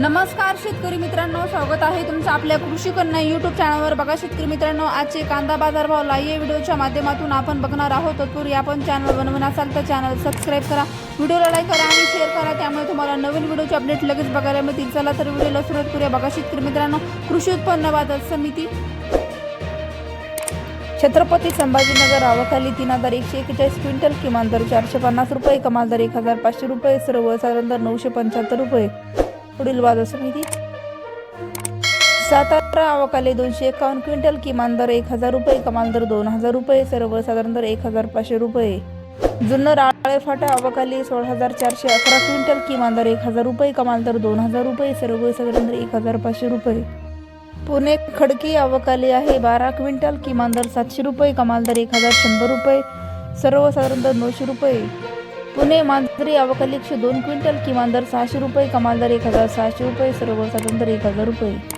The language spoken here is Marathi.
नमस्कार शेतकरी मित्रांनो. स्वागत आहे तुमचं आपल्या कृषी कन्या युट्यूब चॅनलवर बघा शेतकरी मित्रांनो आजचे कांदा बाजार भाव लाईव्ह व्हिडिओच्या माध्यमातून आपण बघणार आहोत. तत्पूर्वी आपण चॅनल बनवून असाल तर चॅनल सबस्क्राईब करा. व्हिडिओला लाईक करा आणि शेअर करा. त्यामुळे तुम्हाला नवीन व्हिडिओचे अपडेट लगेच बघायला मिळतील. चला तर व्हिडिओला सुरुवात करूया. बघा शेतकरी मित्रांनो कृषी उत्पन्न बाजार समिती छत्रपती संभाजीनगर आवाखाली तीन हजार एकशे एक्केचाळीस क्विंटल किमान दर चारशे पन्नास रुपये कमाल दर एक हजार पाचशे रुपये सर्वसाधारण दर नऊशे पंच्याहत्तर रुपये. पुढील बाजार समिती. सातारा आवकाले दोनशे एकावन्न क्विंटल किमान दर एक हजार रुपये कमाल दर दोन हजार रुपये सर्वसाधारण दर एक हजार पाचशे रुपये. जुन्नर आळे फाटा आवकाली सोळा हजार चारशे अकरा क्विंटल किमान दर एक हजार रुपये कमाल दर दोन हजार रुपये सर्वसाधारण दर एक हजार पाचशे रुपये. पुणे खडकी अवकाली आहे बारा क्विंटल किमान दर सातशे रुपये कमाल दर एक हजार शंभर रुपये सर्वसाधारण दर नऊशे रुपये. पुणे मांजरी अवकाली एकशे दोन क्विंटल किमान दर सहाशे रुपये कमाल दर एक हजार सहाशे रुपये सर्वसाधारण दर एक हजार रुपये.